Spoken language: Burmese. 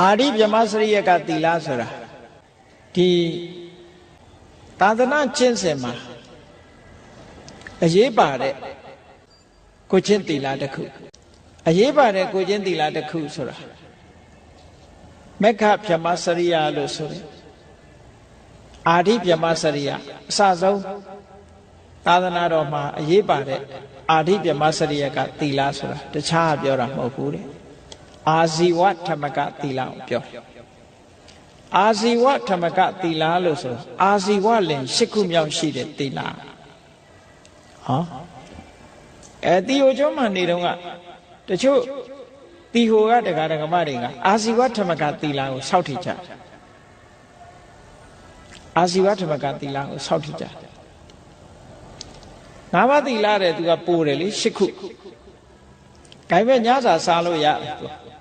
အာရိဗြဟ္မစရိယကသီလဆိုတာဒီသာသနာကျင့်စဉ်မှာအရေးပါတဲ့ကိုချင်းသီလတစ်ခုအရေးပါတဲ့ကိုချင်းသီလတစ်ခုဆိုတာမက္ခဗြဟ္မစရိယလို့ဆိုတယ်အာရိဗြဟ္မစရိယအစဆုံးသာသနာတော်မှာအရေးပါတဲ့အာရိဗြဟ္မစရိယကသီလဆိုတာတခြားပြောတာမဟုတ်ဘူးတဲ့ အာဇီဝဓမ္မကသီလကိုပြောအာဇီဝဓမ္မကသီလလို့ဆိုအာဇီဝလင်၈ခုမြောက်ရှိတဲ့သီလဟောအဲတီဟိုကျောင်းမှာနေတော့ကတချို့တီဟိုကတရားဓမ္မတွေကအာဇီဝဓမ္မကသီလကိုစောင့်ထကြအာဇီဝဓမ္မကသီလကိုစောင့်ထကြငါးပါးသီလတဲ့သူကပိုးတယ်လေ၈ခုဒါပေမဲ့ညစာစားလို့ရတယ်သူက